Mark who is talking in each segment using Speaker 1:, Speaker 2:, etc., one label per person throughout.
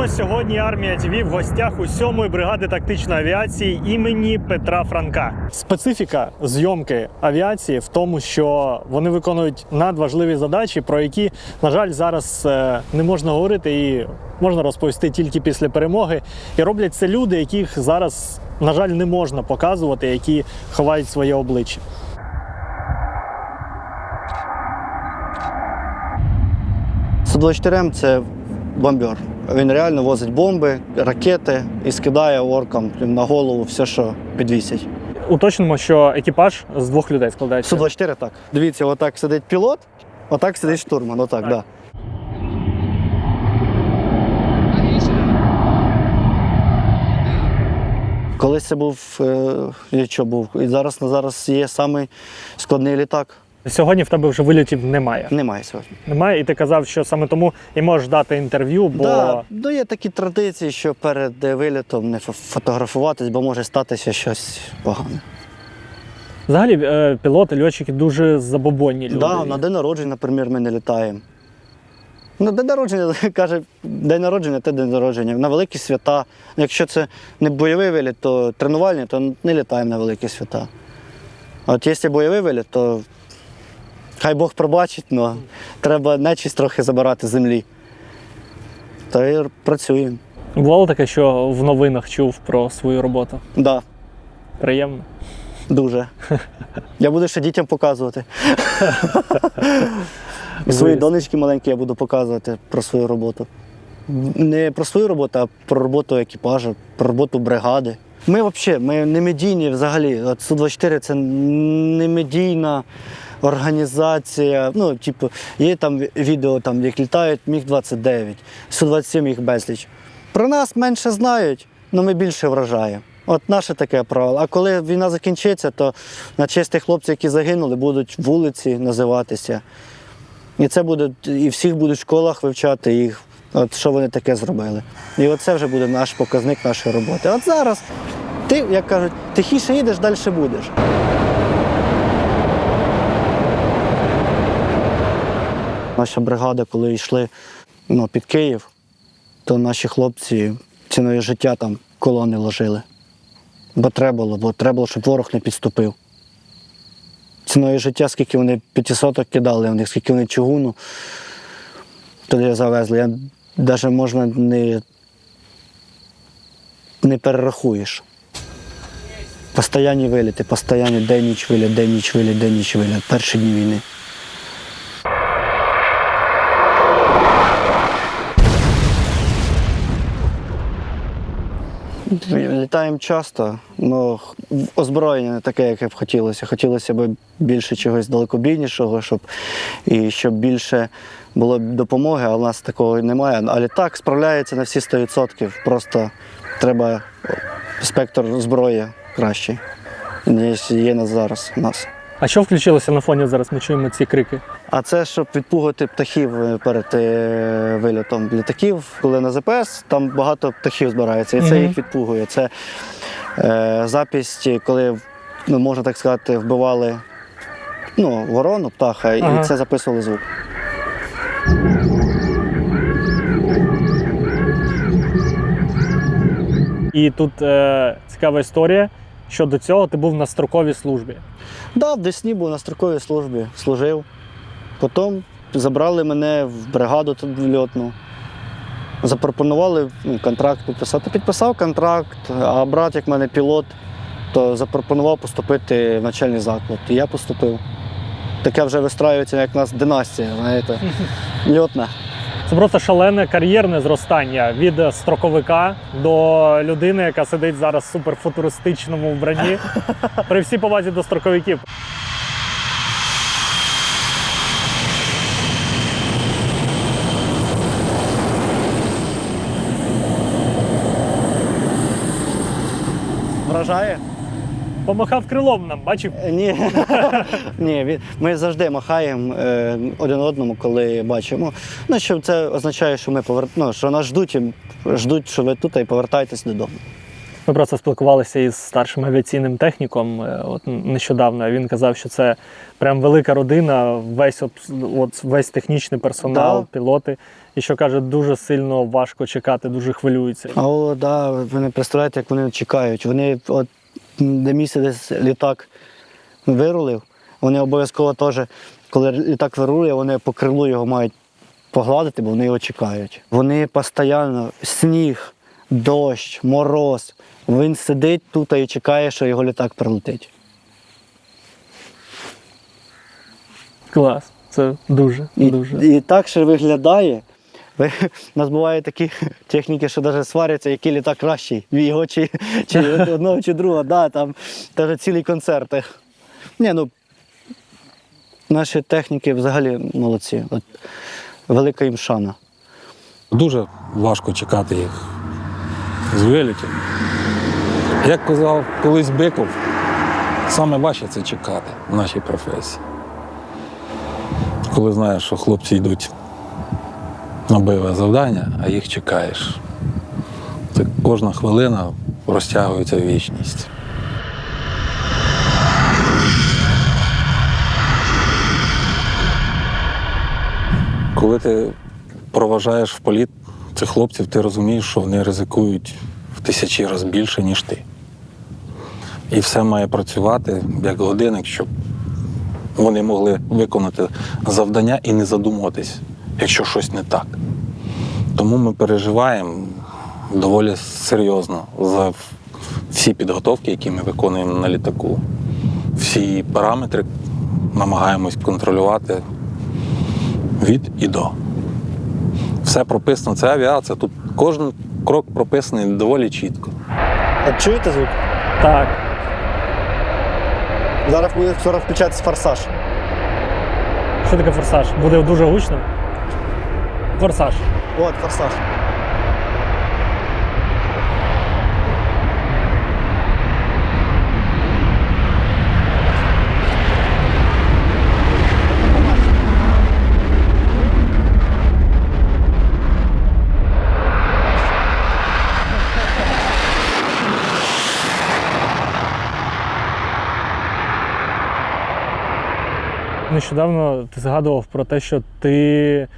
Speaker 1: Вітаємо сьогодні. Армія ТВ в гостях у 7-ї бригади тактичної авіації імені Петра Франка. Специфіка зйомки авіації в тому, що вони виконують надважливі задачі, про які, на жаль, зараз е, не можна говорити і можна розповісти тільки після перемоги. І роблять це люди, яких зараз, на жаль, не можна показувати, які ховають своє обличчя.
Speaker 2: Су-24М це бомбер. Він реально возить бомби, ракети і скидає оркам на голову все, що підвісять.
Speaker 1: Уточнимо, що екіпаж з двох людей складається.
Speaker 2: Су-24 так. Дивіться, отак сидить пілот, отак сидить штурман. Отак,
Speaker 1: Так.
Speaker 2: Да. Колись це був, е, і що був, і зараз на зараз є самий складний літак.
Speaker 1: Сьогодні в тебе вже вилітів немає.
Speaker 2: Немає сьогодні.
Speaker 1: Немає, і ти казав, що саме тому і можеш дати інтерв'ю, бо
Speaker 2: Да, ну є такі традиції, що перед е, вилітом не фотографуватись, бо може статися щось погане.
Speaker 1: взагалі е, пілоти, льотчики дуже забобонні люди.
Speaker 2: Да, на день народження, наприклад, ми не літаємо. На день народження, каже, день народження це день народження. На великі свята. Якщо це не бойовий виліт, то тренувальні, то не літаємо на великі свята. А от якщо бойовий виліт, то хай Бог пробачить, але треба нечість трохи забирати землі. То і працюємо.
Speaker 1: Бувало таке, що в новинах чув про свою роботу.
Speaker 2: Да,
Speaker 1: Приємно.
Speaker 2: дуже. Я буду ще дітям показувати. Свої донечки маленькі я буду показувати про свою роботу. Не про свою роботу, а про роботу екіпажу, про роботу бригади. Ми взагалі ми не медійні взагалі. Су-24 це не медійна організація. Ну, типу, є там відео, там, як літають Міг-29, Су-27 їх безліч. Про нас менше знають, але ми більше вражаємо. От наше таке правило. А коли війна закінчиться, то на честь тих хлопців, які загинули, будуть вулиці називатися. І це буде, і всіх будуть в школах вивчати їх, от що вони таке зробили. І оце вже буде наш показник нашої роботи. От зараз ти, як кажуть, тихіше їдеш, далі будеш. Наша бригада, коли йшли ну, під Київ, то наші хлопці ціною життя там колони ложили. Бо треба було, бо треба було, щоб ворог не підступив. Ціною життя, скільки вони п'ятисоток кидали, в них, скільки вони чугуну туди завезли. Я навіть можна не, не перерахуєш. Постоянні виліти, постійні день ніч виліт, день ніч виліт, день ніч виліт. Перші дні війни. Літаємо часто, але озброєння не таке, яке б хотілося. Хотілося б більше чогось далекобійнішого, щоб, і щоб більше було допомоги, а в нас такого немає. А літак справляється на всі 100%. Просто треба спектр зброї кращий, ніж є на зараз у нас.
Speaker 1: А що включилося на фоні зараз? Ми чуємо ці крики.
Speaker 2: А це щоб відпугати птахів е, перед е, вильотом літаків. Коли на ЗПС, там багато птахів збирається, і це їх відпугує. Це е, запись, коли, ну, можна так сказати, вбивали ну, ворону, птаха, і
Speaker 1: Ага.
Speaker 2: це записували звук.
Speaker 1: І тут е, цікава історія, що до цього ти був на строковій службі.
Speaker 2: Да, в Десні був на строковій службі, служив. Потім забрали мене в бригаду в льотну. Запропонували ну, контракт підписати. Підписав контракт, а брат, як в мене пілот, то запропонував поступити в начальний заклад. І я поступив. Таке вже вистраюється, як у нас династія, знаєте, льотна.
Speaker 1: Це просто шалене кар'єрне зростання від строковика до людини, яка сидить зараз в суперфутуристичному вбранні. При всій повазі до строковиків.
Speaker 2: Вражає?
Speaker 1: Помахав крилом нам, бачив?
Speaker 2: Е, Ні, Ні він- ми завжди махаємо е, один одному, коли бачимо. Ну, що це означає, що ми повер... ну, що нас ждуть, і ждуть, що ви тут і повертаєтесь додому.
Speaker 1: Ми просто спілкувалися із старшим авіаційним техніком е, от нещодавно. Він казав, що це прям велика родина, весь обс- от, весь технічний персонал,
Speaker 2: Да.
Speaker 1: пілоти. І що каже, дуже сильно важко чекати, дуже хвилюються.
Speaker 2: А о, да, ви не представляєте, як вони чекають. Вони от де місце десь літак вирулив, вони обов'язково теж, коли літак вирулює, вони по крилу його мають погладити, бо вони його чекають. Вони постійно сніг, дощ, мороз. Він сидить тут і чекає, що його літак прилетить.
Speaker 1: Клас. Це дуже,
Speaker 2: І,
Speaker 1: дуже.
Speaker 2: і так ще виглядає. У нас бувають такі техніки, що навіть сваряться, який літак кращий, його чи, чи одного чи другого. Да, там навіть цілі концерти. Ні, ну, наші техніки взагалі молодці. От, велика їм шана.
Speaker 3: Дуже важко чекати їх з вилітів. Як казав колись Биков, саме важче це чекати в нашій професії. Коли знаєш, що хлопці йдуть на бойове завдання, а їх чекаєш. Це кожна хвилина розтягується в вічність. Коли ти проважаєш в політ цих хлопців, ти розумієш, що вони ризикують в тисячі разів більше, ніж ти. І все має працювати як годинник, щоб вони могли виконати завдання і не задумуватись, якщо щось не так. Тому ми переживаємо доволі серйозно за всі підготовки, які ми виконуємо на літаку. Всі параметри намагаємось контролювати від і до. Все прописано, це авіація. Тут кожен крок прописаний доволі чітко.
Speaker 2: От чуєте звук?
Speaker 1: Так.
Speaker 2: Зараз буде скоро включатися форсаж.
Speaker 1: Що таке форсаж? Буде дуже гучно. Форсаж.
Speaker 2: От форсаж.
Speaker 1: Нещодавно ти згадував про те, що ти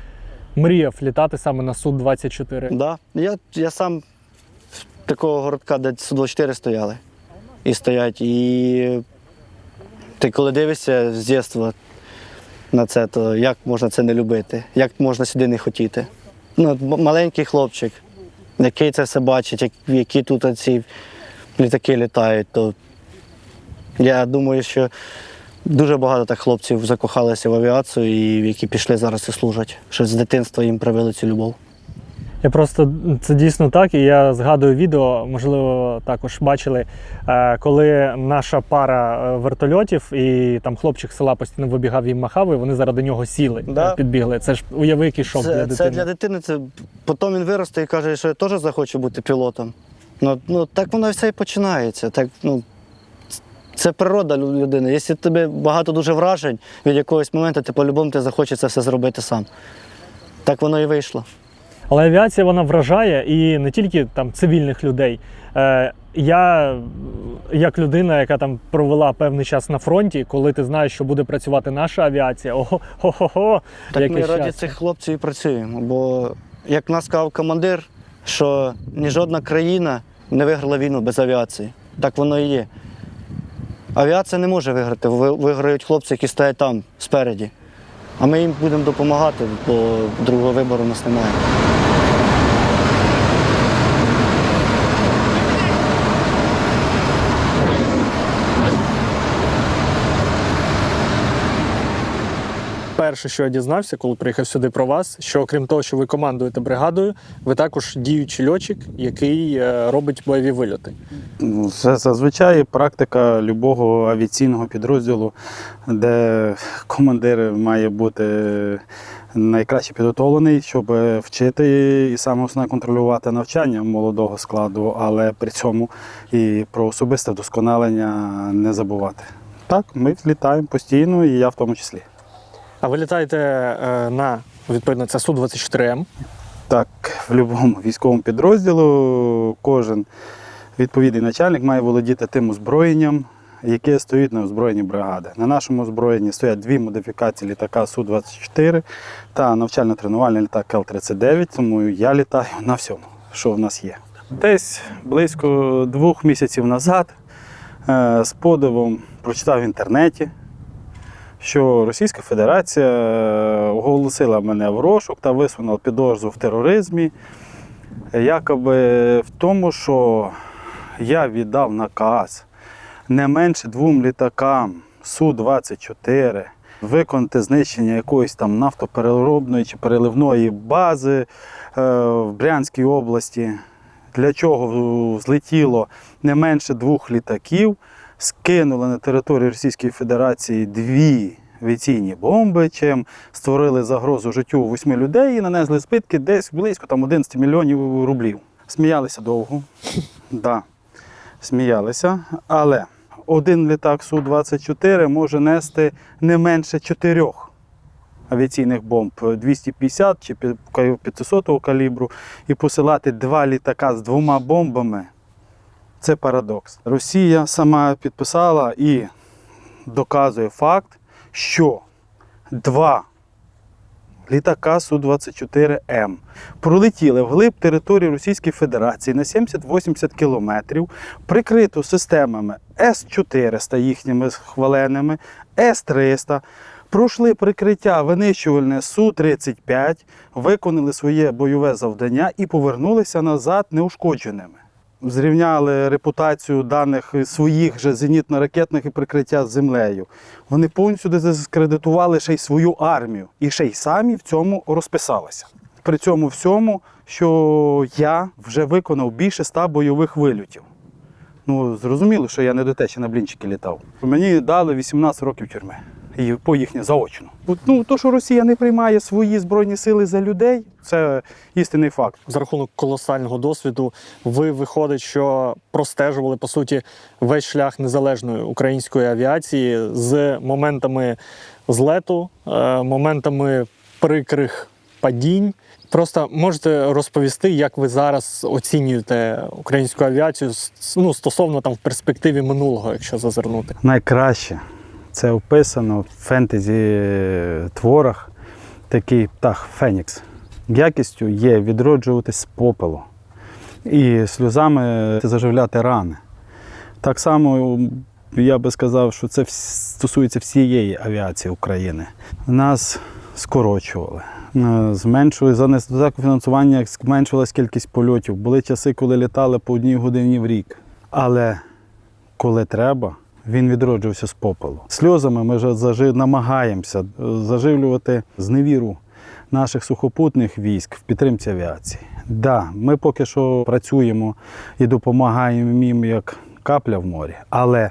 Speaker 1: мріяв літати саме на Су-24.
Speaker 2: Да. Я, я сам з такого городка, де Су-24 стояли. І стоять. І ти коли дивишся з дитинства на це, то як можна це не любити? Як можна сюди не хотіти? Ну, маленький хлопчик, який це все бачить, як, які тут ці літаки літають, то я думаю, що дуже багато так хлопців закохалися в авіацію і які пішли зараз і служать, що з дитинства їм привили цю любов.
Speaker 1: Я просто це дійсно так, і я згадую відео, можливо, також бачили, е, коли наша пара е, вертольотів, і там хлопчик з села постійно вибігав їм махав, і вони заради нього сіли,
Speaker 2: Да.
Speaker 1: е, підбігли. Це ж уяви, який шок
Speaker 2: Це,
Speaker 1: для
Speaker 2: це
Speaker 1: дитини.
Speaker 2: для дитини. Це потім він виросте і каже, що я теж захочу бути пілотом. Ну, ну так воно все і починається. Так, ну, це природа людини. Якщо тобі багато дуже вражень від якогось моменту, ти по-любому ти захочеш це все зробити сам. Так воно і вийшло.
Speaker 1: Але авіація вона вражає і не тільки там цивільних людей. Е, я, як людина, яка там провела певний час на фронті, коли ти знаєш, що буде працювати наша авіація, ого, хо-хо-хо,
Speaker 2: Так
Speaker 1: яке
Speaker 2: ми раді
Speaker 1: щастя.
Speaker 2: цих хлопців і працюємо. Бо, як нас сказав командир, що ні жодна країна не виграла війну без авіації. Так воно і є. Авіація не може виграти, ви- виграють хлопці, які стоять там спереді. А ми їм будемо допомагати, бо другого вибору у нас немає.
Speaker 1: Перше, що я дізнався, коли приїхав сюди про вас, що окрім того, що ви командуєте бригадою, ви також діючий льотчик, який е, робить бойові вильоти.
Speaker 4: Ну, Це зазвичай практика любого авіаційного підрозділу, де командир має бути найкраще підготовлений, щоб вчити і саме основне контролювати навчання молодого складу, але при цьому і про особисте вдосконалення не забувати. Так, ми літаємо постійно, і я в тому числі.
Speaker 1: А ви літаєте е, на відповідно це Су-24М.
Speaker 4: Так, в будь-якому військовому підрозділу кожен відповідний начальник має володіти тим озброєнням, яке стоїть на озброєнні бригади. На нашому озброєнні стоять дві модифікації літака Су-24 та навчально-тренувальний літак Л-39, тому я літаю на всьому, що в нас є. Десь близько двох місяців назад е, з подивом прочитав в інтернеті, що Російська Федерація е, оголосила мене в розшук та висунула підозру в тероризмі, якоби в тому, що я віддав наказ не менше двом літакам Су-24 виконати знищення якоїсь там нафтопереробної чи переливної бази е, в Брянській області, для чого злетіло не менше двох літаків, скинули на територію Російської Федерації дві авіаційні бомби, чим створили загрозу життю восьми людей і нанесли збитки десь близько там, 11 мільйонів рублів. Сміялися довго. Да, сміялися. Але один літак Су-24 може нести не менше чотирьох авіаційних бомб 250 чи 500 калібру і посилати два літака з двома бомбами. Це парадокс. Росія сама підписала і доказує факт, що два літака Су-24М пролетіли вглиб території Російської Федерації на 70-80 кілометрів, прикрито системами С-400 їхніми хваленими, С-300. Пройшли прикриття винищувальне Су-35, виконали своє бойове завдання і повернулися назад неушкодженими. Зрівняли репутацію даних своїх же зенітно-ракетних і прикриття з землею. Вони повністю дискредитували ще й свою армію і ще й самі в цьому розписалися. При цьому всьому, що я вже виконав більше ста бойових вильотів. Ну, зрозуміло, що я не до те, що на блінчики літав. Мені дали 18 років тюрми. І по їхнє заочно. От, Ну, то, що Росія не приймає свої збройні сили за людей, це істинний факт.
Speaker 1: За рахунок колосального досвіду, ви виходить, що простежували по суті весь шлях незалежної української авіації з моментами злету, е, моментами прикрих падінь. Просто можете розповісти, як ви зараз оцінюєте українську авіацію ну, стосовно там в перспективі минулого, якщо зазирнути.
Speaker 4: Найкраще це описано в фентезі творах такий птах Фенікс. Якістю є відроджуватись з попелу і сльозами заживляти рани. Так само я би сказав, що це стосується всієї авіації України. Нас скорочували. е, Зменшували за недостатку фінансування, зменшувалась кількість польотів. Були часи, коли літали по одній годині в рік. Але коли треба, він відроджувався з попелу. Сльозами ми вже зажи... намагаємося е, заживлювати зневіру наших сухопутних військ в підтримці авіації. Да, ми поки що працюємо і допомагаємо їм як капля в морі, але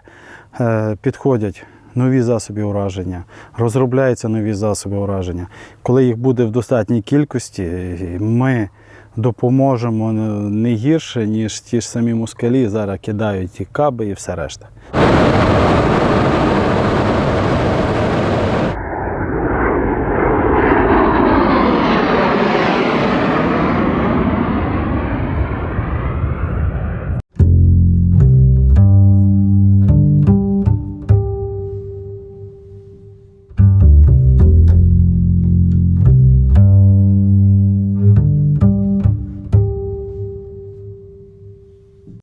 Speaker 4: е, підходять нові засоби ураження, розробляються нові засоби ураження. Коли їх буде в достатній кількості, ми допоможемо не гірше, ніж ті ж самі москалі зараз кидають і каби і все решта.